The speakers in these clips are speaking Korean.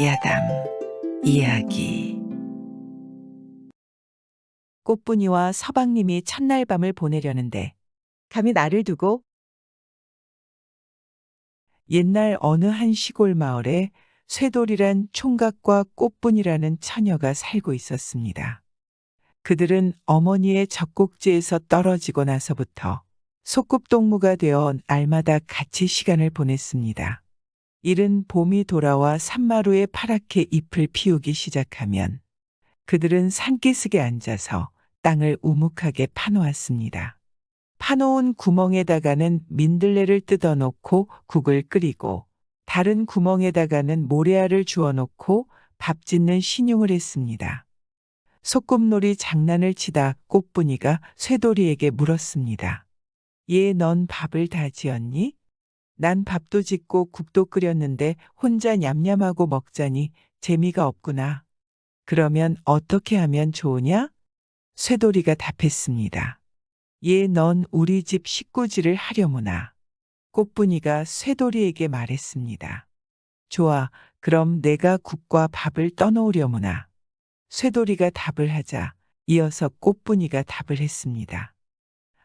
야담 이야기 꽃분이와 서방님이 첫날 밤을 보내려는데 감히 나를 두고 옛날 어느 한 시골 마을에 쇠돌이란 총각과 꽃분이라는 처녀가 살고 있었습니다. 그들은 어머니의 젖꼭지에서 떨어지고 나서부터 소꿉동무가 되어 날마다 같이 시간을 보냈습니다. 이른 봄이 돌아와 산마루에 파랗게 잎을 피우기 시작하면 그들은 산기슭에 앉아서 땅을 우묵하게 파놓았습니다. 파놓은 구멍에다가는 민들레를 뜯어놓고 국을 끓이고 다른 구멍에다가는 모래알을 주워놓고 밥 짓는 신용을 했습니다. 소꿉놀이 장난을 치다 꽃분이가 쇠돌이에게 물었습니다. 얘 넌 밥을 다 지었니? 난 밥도 짓고 국도 끓였는데 혼자 냠냠하고 먹자니 재미가 없구나. 그러면 어떻게 하면 좋으냐? 쇠돌이가 답했습니다. 얘 넌 우리 집 식구질을 하려무나. 꽃분이가 쇠돌이에게 말했습니다. 좋아, 그럼 내가 국과 밥을 떠놓으려무나. 쇠돌이가 답을 하자 이어서 꽃분이가 답을 했습니다.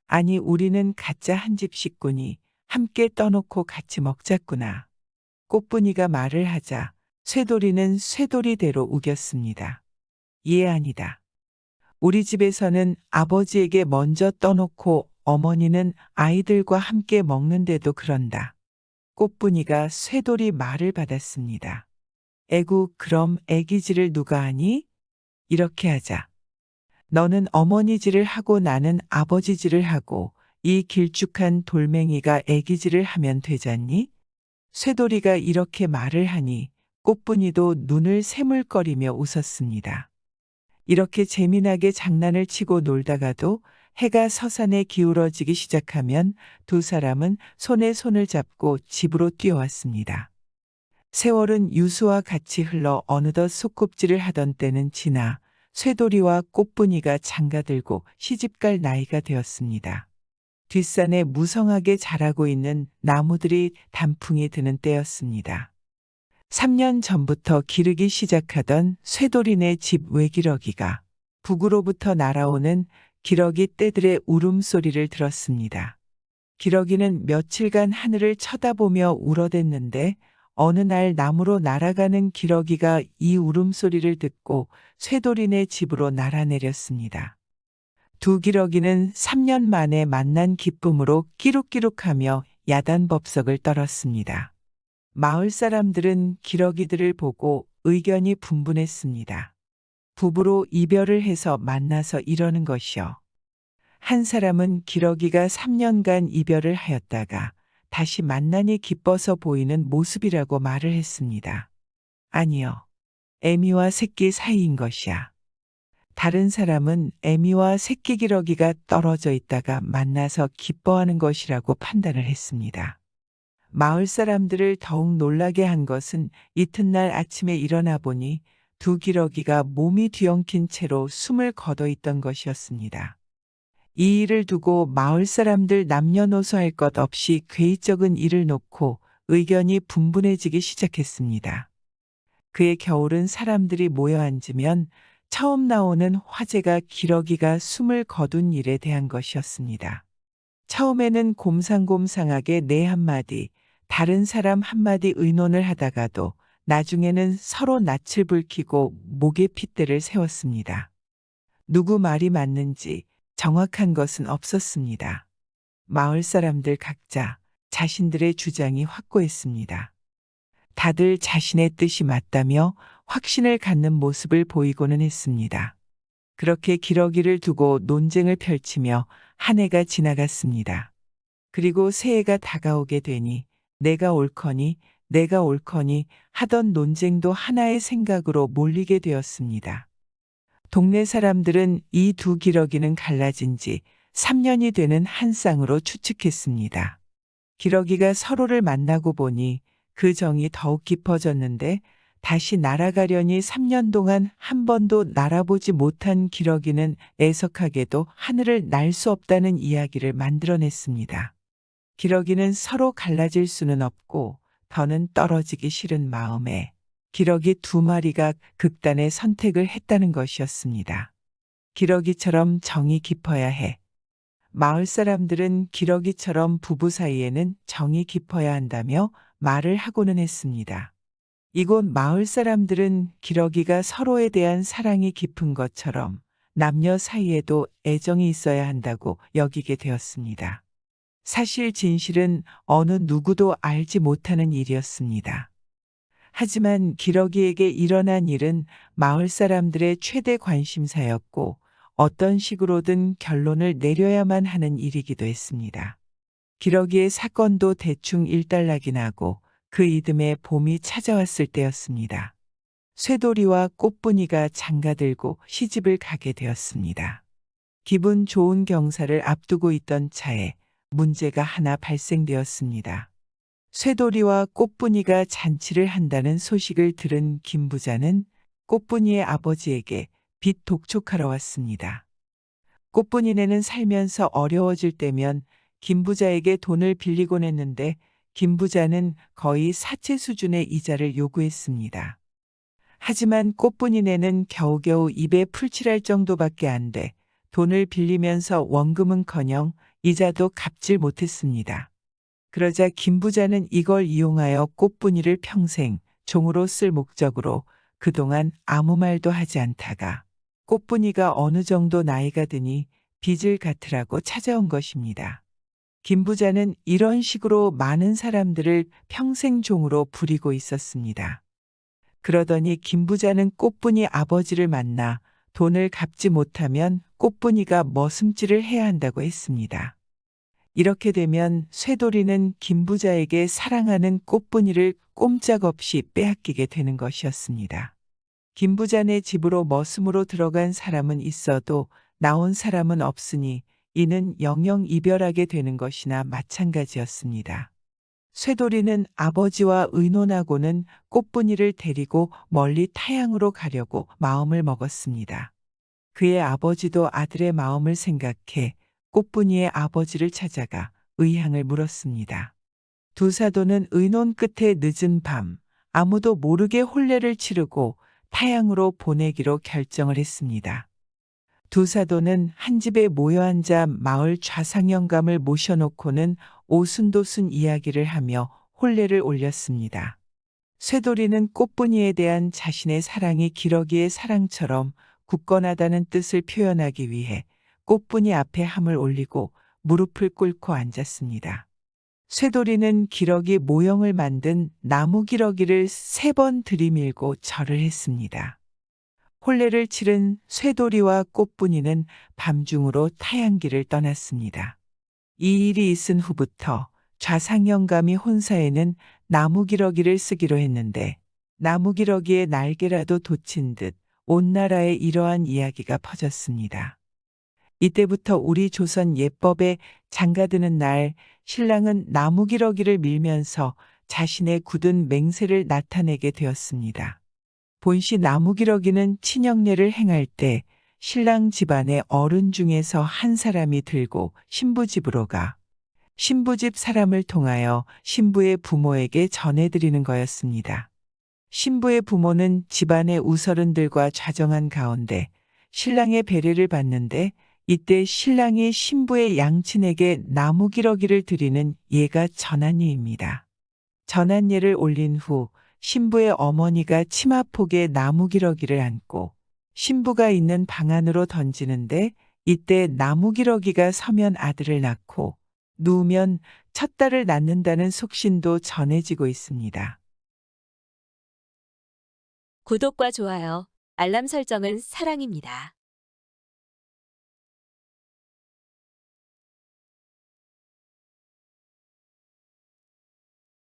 아니, 우리는 가짜 한 집 식구니 함께 떠놓고 같이 먹자꾸나. 꽃분이가 말을 하자 쇠돌이는 쇠돌이대로 우겼습니다. 예, 아니다. 우리 집에서는 아버지에게 먼저 떠놓고 어머니는 아이들과 함께 먹는데도 그런다. 꽃분이가 쇠돌이 말을 받았습니다. 에구, 그럼 애기질을 누가 하니? 이렇게 하자. 너는 어머니질을 하고 나는 아버지질을 하고 이 길쭉한 돌멩이가 애기질을 하면 되잖니? 쇠돌이가 이렇게 말을 하니 꽃분이도 눈을 새물거리며 웃었습니다. 이렇게 재미나게 장난을 치고 놀다가도 해가 서산에 기울어지기 시작하면 두 사람은 손에 손을 잡고 집으로 뛰어왔습니다. 세월은 유수와 같이 흘러 어느덧 소꿉질을 하던 때는 지나 쇠돌이와 꽃분이가 장가들고 시집갈 나이가 되었습니다. 뒷산에 무성하게 자라고 있는 나무들이 단풍이 드는 때였습니다. 3년 전부터 기르기 시작하던 쇠돌이네 집 외기러기가 북으로부터 날아오는 기러기 떼들의 울음소리를 들었습니다. 기러기는 며칠간 하늘을 쳐다보며 울어댔는데 어느 날 나무로 날아가는 기러기가 이 울음소리를 듣고 쇠돌이네 집으로 날아내렸습니다. 두 기러기는 3년 만에 만난 기쁨으로 끼룩끼룩하며 야단법석을 떨었습니다. 마을 사람들은 기러기들을 보고 의견이 분분했습니다. 부부로 이별을 해서 만나서 이러는 것이요. 한 사람은 기러기가 3년간 이별을 하였다가 다시 만나니 기뻐서 보이는 모습이라고 말을 했습니다. 아니요. 애미와 새끼 사이인 것이야. 다른 사람은 애미와 새끼 기러기가 떨어져 있다가 만나서 기뻐하는 것이라고 판단을 했습니다. 마을 사람들을 더욱 놀라게 한 것은 이튿날 아침에 일어나 보니 두 기러기가 몸이 뒤엉킨 채로 숨을 거둬 있던 것이었습니다. 이 일을 두고 마을 사람들 남녀노소 할 것 없이 괴이적은 일을 놓고 의견이 분분해지기 시작했습니다. 그의 겨울은 사람들이 모여 앉으면 처음 나오는 화제가 기러기가 숨을 거둔 일에 대한 것이었습니다. 처음에는 곰상곰상하게 내 한마디, 다른 사람 한마디 의논을 하다가도 나중에는 서로 낯을 붉히고 목에 핏대를 세웠습니다. 누구 말이 맞는지 정확한 것은 없었습니다. 마을 사람들 각자 자신들의 주장이 확고했습니다. 다들 자신의 뜻이 맞다며 확신을 갖는 모습을 보이고는 했습니다. 그렇게 기러기를 두고 논쟁을 펼치며 한 해가 지나갔습니다. 그리고 새해가 다가오게 되니 내가 옳거니 내가 옳거니 하던 논쟁도 하나의 생각으로 몰리게 되었습니다. 동네 사람들은 이 두 기러기는 갈라진 지 3년이 되는 한 쌍으로 추측했습니다. 기러기가 서로를 만나고 보니 그 정이 더욱 깊어졌는데 다시 날아가려니 3년 동안 한 번도 날아보지 못한 기러기는 애석하게도 하늘을 날 수 없다는 이야기를 만들어냈습니다. 기러기는 서로 갈라질 수는 없고 더는 떨어지기 싫은 마음에 기러기 두 마리가 극단의 선택을 했다는 것이었습니다. 기러기처럼 정이 깊어야 해. 마을 사람들은 기러기처럼 부부 사이에는 정이 깊어야 한다며 말을 하고는 했습니다. 이곳 마을 사람들은 기러기가 서로에 대한 사랑이 깊은 것처럼 남녀 사이에도 애정이 있어야 한다고 여기게 되었습니다. 사실 진실은 어느 누구도 알지 못하는 일이었습니다. 하지만 기러기에게 일어난 일은 마을 사람들의 최대 관심사였고 어떤 식으로든 결론을 내려야만 하는 일이기도 했습니다. 기러기의 사건도 대충 일단락이 나고 그 이듬해 봄이 찾아왔을 때였습니다. 쇠돌이와 꽃분이가 장가들고 시집을 가게 되었습니다. 기분 좋은 경사를 앞두고 있던 차에 문제가 하나 발생되었습니다. 쇠돌이와 꽃분이가 잔치를 한다는 소식을 들은 김 부자는 꽃분이의 아버지에게 빚 독촉하러 왔습니다. 꽃분이네는 살면서 어려워질 때면 김 부자에게 돈을 빌리곤 했는데 김 부자는 거의 사채 수준의 이자를 요구했습니다. 하지만 꽃분이네는 겨우겨우 입에 풀칠할 정도밖에 안 돼 돈을 빌리면서 원금은커녕 이자도 갚질 못했습니다. 그러자 김 부자는 이걸 이용하여 꽃분이를 평생 종으로 쓸 목적으로 그동안 아무 말도 하지 않다가 꽃분이가 어느 정도 나이가 드니 빚을 갚으라고 찾아온 것입니다. 김 부자는 이런 식으로 많은 사람들을 평생 종으로 부리고 있었습니다. 그러더니 김 부자는 꽃분이 아버지를 만나 돈을 갚지 못하면 꽃분이가 머슴질을 해야 한다고 했습니다. 이렇게 되면 쇠돌이는 김 부자에게 사랑하는 꽃분이를 꼼짝없이 빼앗기게 되는 것이었습니다. 김 부자네 집으로 머슴으로 들어간 사람은 있어도 나온 사람은 없으니 이는 영영 이별하게 되는 것이나 마찬가지였습니다. 쇠돌이는 아버지와 의논하고는 꽃분이를 데리고 멀리 타양으로 가려고 마음을 먹었습니다. 그의 아버지도 아들의 마음을 생각해 꽃분이의 아버지를 찾아가 의향을 물었습니다. 두 사도는 의논 끝에 늦은 밤 아무도 모르게 혼례를 치르고 타양으로 보내기로 결정을 했습니다. 두 사도는 한 집에 모여 앉아 마을 좌상영감을 모셔놓고는 오순도순 이야기를 하며 혼례를 올렸습니다. 쇠돌이는 꽃분이에 대한 자신의 사랑이 기러기의 사랑처럼 굳건하다는 뜻을 표현하기 위해 꽃분이 앞에 함을 올리고 무릎을 꿇고 앉았습니다. 쇠돌이는 기러기 모형을 만든 나무 기러기를 세 번 들이밀고 절을 했습니다. 혼례를 치른 쇠돌이와 꽃분이는 밤중으로 타양길을 떠났습니다. 이 일이 있은 후부터 좌상영감이 혼사에는 나무 기러기를 쓰기로 했는데 나무 기러기의 날개라도 돋친 듯 온 나라에 이러한 이야기가 퍼졌습니다. 이때부터 우리 조선 예법에 장가드는 날 신랑은 나무 기러기를 밀면서 자신의 굳은 맹세를 나타내게 되었습니다. 본시 나무 기러기는 친형례를 행할 때 신랑 집안의 어른 중에서 한 사람이 들고 신부 집으로 가 신부 집 사람을 통하여 신부의 부모에게 전해드리는 거였습니다. 신부의 부모는 집안의 우서른들과 좌정한 가운데 신랑의 배례를 받는데 이때 신랑이 신부의 양친에게 나무 기러기를 드리는 예가 전한예입니다. 전한예를 올린 후 신부의 어머니가 치마폭에 나무 기러기를 안고 신부가 있는 방 안으로 던지는데 이때 나무 기러기가 서면 아들을 낳고 누우면 첫 딸을 낳는다는 속신도 전해지고 있습니다. 구독과 좋아요, 알람 설정은 사랑입니다.